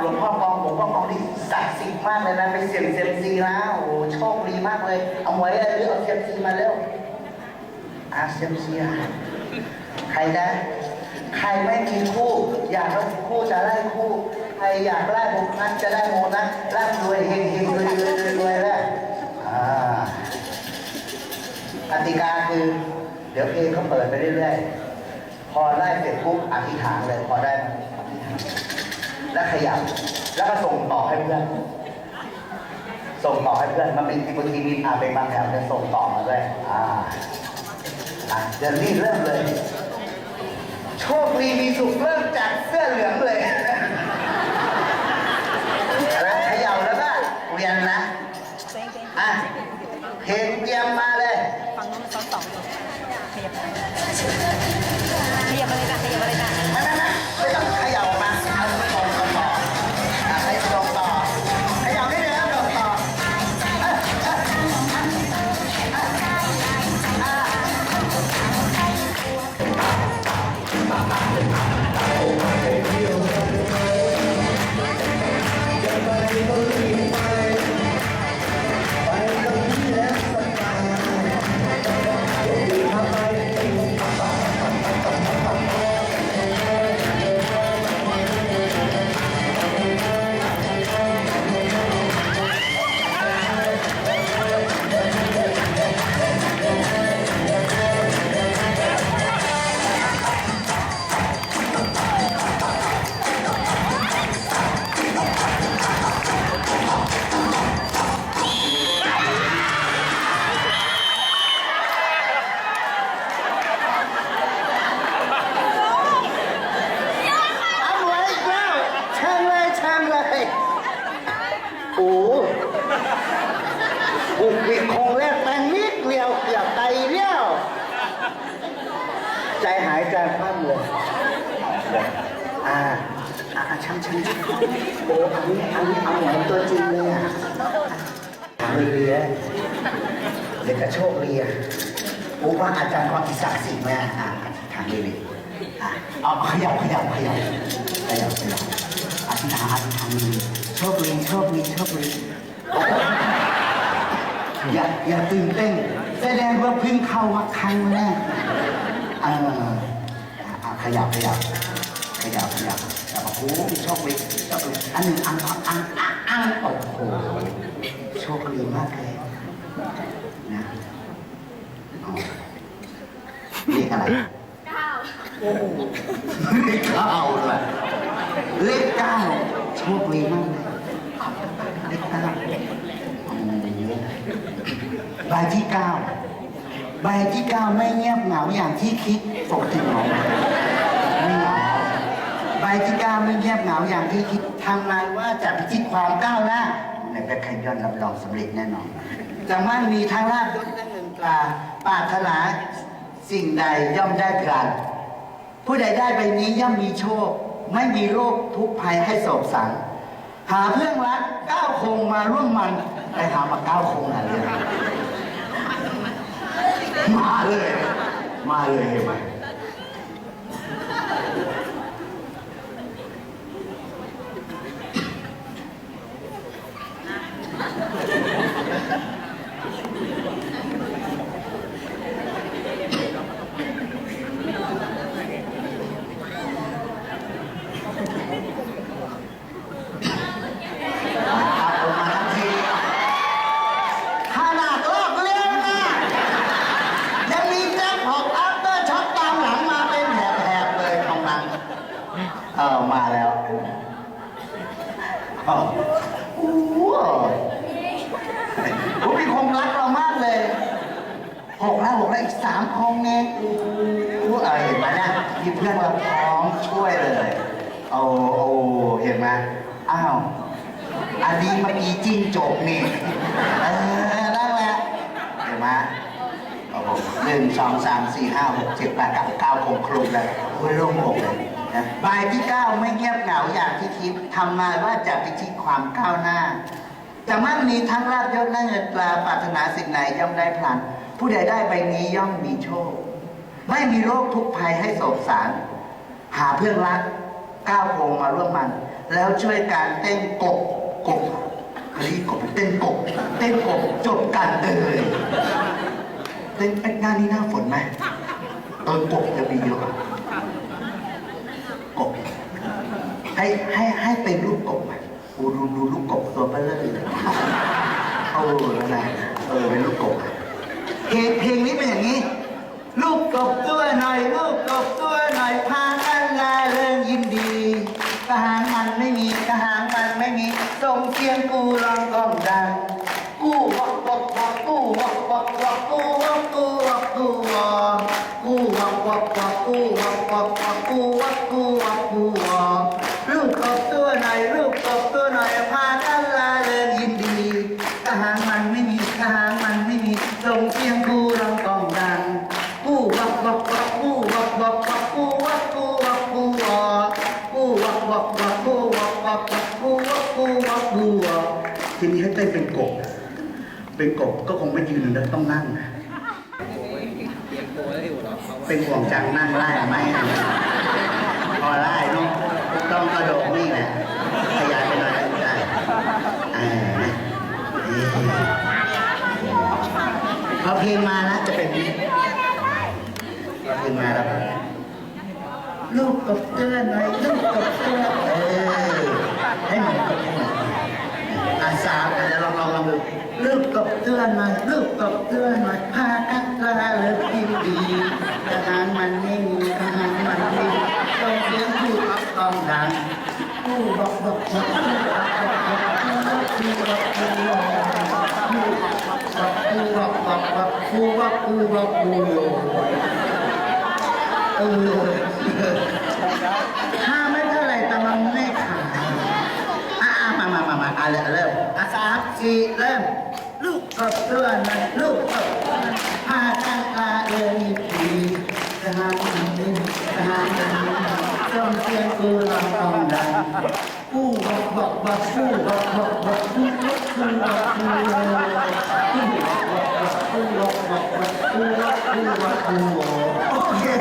หลวงพ่อกองหลวงพ่อกองนี่ศักดิ์สิทธิ์มากเลยนะไปเสี่ยงเซียมซีนะโอ้โชคดีมากเลย เอาไว้เลยหรือเอาเซียมซีมาเร็วอาเซียมซีอะใครนะใครไม่มีคู่ อยากได้คู่จะได้คู่ ใครอยากได้โมนัสจะได้โมนัสร่ำรวยเฮงเฮงรวยรวยรวยรวยแล้วอากติกาคือ เดี๋ยวเพลงเขาเปิดไปเรื่อยๆ พอได้เสร็จปุ๊บอธิษฐานเลย พอได้อธิษฐาน แล้วขยับ แล้วก็ส่งต่อให้เพื่อน ส่งต่อให้เพื่อน มันเป็นบางทีมีอาเป็นบางแถวจะส่งต่อมาด้วยอ่าอะเดี๋ยวรีบเริ่มเลย โชคดีมีสุขเริ่มจากเสื้อเหลืองเลยแล้วเขย่าแล้วก็เวียนนะอะ บุกบิคงแรกแปลงนิดเดียวเกือบไตเลี้ยว ใจหายใจคว่ำเลยอ่าอ่าช่างช่างโอ้อันนี้อันนี้เอาเหมือนตัวจริงเลยอะถามเรียเด็กกระโชคเรียโอ้ว่าอาจารย์ความอิศักดิ์สิทธิ์ไหมอะอะถามเรียอะเอาขยับขยับขยับขยับขยับอธิษฐานอธิษฐานดีโชคดีโชคดีโชคดีโอย่าอย่าตื่นเต้น แสดงว่าเพิ่งเข้ามาครั้งแรกเอออะขยับขยับขยับขยับแล้วก็โอ้โหโชคดีโชคดีอันหนึ่งอันอันอันอันอันโอ้โหโชคดีมากเลยนะอ๋อเลขอะไรเก้าเลขเก้าเลยเลขเก้าโชคดีมากเลยเลขเก้าโอ้โห ใบที่เก้าใบที่เก้าไม่เงียบเหงาอย่างที่คิดปกติหงาไมไม่เหงาใบที่เก้าไม่เงียบเหงาอย่างที่คิดทำงานว่าจะพิชิตความก้าวหน้าในแพ็คไคยอนรับรองสำเร็จแน่นอนจะมั่นมีทั้งลาบยศและเงินตราปรารถนาสิ่งใดย่อมได้พลันผู้ใดได้ใบนี้ย่อมมีโชค ไม่มีโรคทุกภัยให้โศกสังหาเพื่อนรักเก้าคงมาร่วมมันไปหามาเก้าคงอะไรเลย มาเลย มาเลยเห็นไหมเอาผมมาทั้งทีขนาดรอบเลี้ยงนะ ยังมีแจ็คพอตอัพเตอร์ช็อตตามหลังมาเป็นแถบๆเลยของนั้นเออมาแล้ว อ้าวโอ้โหผมมีคงรักเรามากเลยหกแล้วหกแล้วอีกสามคงเองโอ้เออเห็นไหมเนี่ยมีเพื่อนเราพร้อมช่วยเลยโอ้โอ้เห็นไหมอ้าวอันนี้เมื่อกี้จิ้งจกนี่เออได้แหละเห็นไหมโอ้โหหนึ่งสองสามสี่ห้าหกเจ็ดแปดเก้าเก้าคงครุเลยโอ้ยโล่งอกเลย นะใบที่เก้าไม่เงียบเหงาอย่างที่คิดทำมาว่าจะพิชิตความก้าวหน้าจะมั่งมีทั้งลาบยศและเงินตราปรารถนาสิ่งไหนย่อมได้พลัน ผู้ใดได้ใบนี้ย่อมมีโชค ไม่มีโรคทุกภัยให้โศกสาร หาเพื่อนรักก้าวโคงมาร่วมมัน แล้วช่วยการเต้นกบกบเฮ้ยกบเต้นกบเต้นกบจบกันเลยเต้นหน้านี้หน้าฝนไหมเออกบจะมีเยอะกบ ให้ให้ให้เป็นลูกกบอะกูดูดูลูกกบตัวเบลเลอเลยเออแล้วนะเออเป็นลูกกบเพลงเพลงนี้เป็นอย่างนี้ ลูกกบตัวหน่อย ลูกกบตัวหน่อยพากันลาเริงยินดีกระหางมันไม่มีกระหางมันไม่มีส่งเสียงกูร้องก้องดัง กูวักวักวักกูวักวักวักกูวักกูวัก ทีนี้ให้เต้นเป็นกบ เป็นกบก็คงไม่ยืนนะต้องนั่ง เป็นห่วงจังนั่งไล่ไหมพอไล่เนาะต้องกระโดดนี่แหละขยายไปหน่อยได้อ่านี่พอเพลงมาแล้วจะเป็นนี้พอเพลงมาแล้วลูกกบเตือนหน่อยลูกกบเตือนเออให้เหมือนกับให้เหมือนอา สามอะเดี๋ยวลองลองลองดูลูกกบเตือนหน่อยลูกกบเตือนหน่อยพากันลาเลิกกินดีทหารมันไม่มีทหารมันไม่มีต้องเสียงผู้อับต้องดังผู้บอกบอกบอกผู้อับบอกบอกผู้บอกผู้บอกผู้บอกบอกบอกผู้บอกผู้บอกผู้บอกเออถ้าไม่ เริ่มอาสามสี่เริ่ม ลูกกบตัวนั้นลูกกบตัวนั้นพาตั้งตาเดินผีสหายนี้สหายนี้จอมเทียนกูลองต้องดันกู้บอกบอกบอกกู้บอกบอกบอกกู้บอกู้บอกกู้บอกู้บอกู้บอกกู้บอกู้บอกกู้บอกกู้บอกผู้